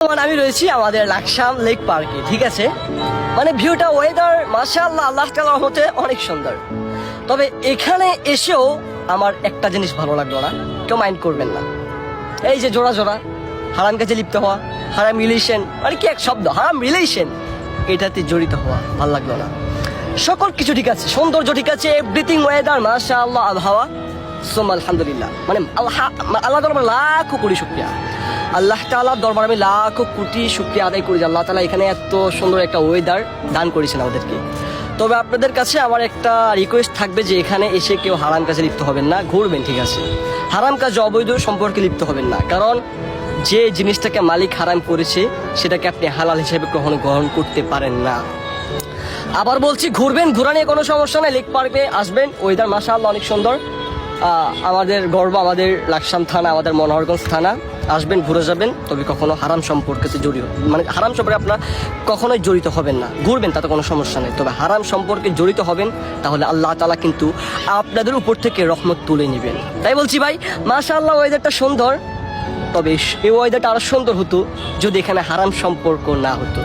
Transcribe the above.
আমি রয়েছি আমাদের লাকসাম লেক পার্কে, ঠিক আছে? মানে ভিউটা ওয়েদার মাশাআল্লাহ, আল্লাহ তাআলার রহমতে অনেক সুন্দর। তবে এখানে এসেও আমার একটা জিনিস ভালো লাগল না, কেউ মাইন্ড করবেন না। এই যে জোড়া জোড়া, হারাম কাছে লিপ্ত হওয়া, হারাম রিলেশন মানে কি এক শব্দ? হারাম রিলেশন এটাতে জড়িত হওয়া ভালো লাগল না। সকল কিছু ঠিক আছে, সৌন্দর্য ঠিক আছে এভরিথিং ওয়েদার মাশা আল্লাহ আবহাওয়া। সোম, আলহামদুলিল্লাহ। মানে আল্লাহ আল্লাহ লাখো কোটি শুক্রিয়া। আল্লাহ তাআলার দরবার আমি লাখো কোটি শুক্রিয়া আদায় করি আল্লাহ তালা এখানে এত সুন্দর একটা ওয়েদার দান করেছেন আমাদেরকে। তবে আপনাদের কাছে আমার একটা রিকোয়েস্ট থাকবে যে এখানে এসে কেউ হারাম কাজে লিপ্ত হবেন না, ঘুরবেন, ঠিক আছে? হারাম কাজ অবৈধ সম্পর্কে লিপ্ত হবেন না, কারণ যে জিনিসটাকে মালিক হারাম করেছে, সেটাকে আপনি হালাল হিসেবে কখনো গ্রহণ করতে পারেন না। আবার বলছি, ঘুরবেন, ঘোরা নিয়ে কোনো সমস্যা নেই, লেক পার্কে আসবেন ওয়েদার মাশাআল্লাহ অনেক সুন্দর। আমাদের গর্ব, আমাদের লাকসাম থানা, আমাদের মনোহরগঞ্জ থানা। আসবেন, ঘুরে যাবেন, তবে কখনো হারাম সম্পর্কে জড়িত মানে হারাম সম্পর্কে আপনার কখনোই জড়িত হবেন না। ঘুরবেন, তাতে কোনো সমস্যা নেই। তবে হারাম সম্পর্কে জড়িত হবেন, তাহলে আল্লাহ তালা কিন্তু আপনাদের উপর থেকে রহমত তুলে নেবেন। তাই বলছি ভাই, মাশাআল্লাহ ওয়েদারটা সুন্দর, তবে এই ওয়েদারটা আরও সুন্দর হতো যদি এখানে হারাম সম্পর্ক না হতো।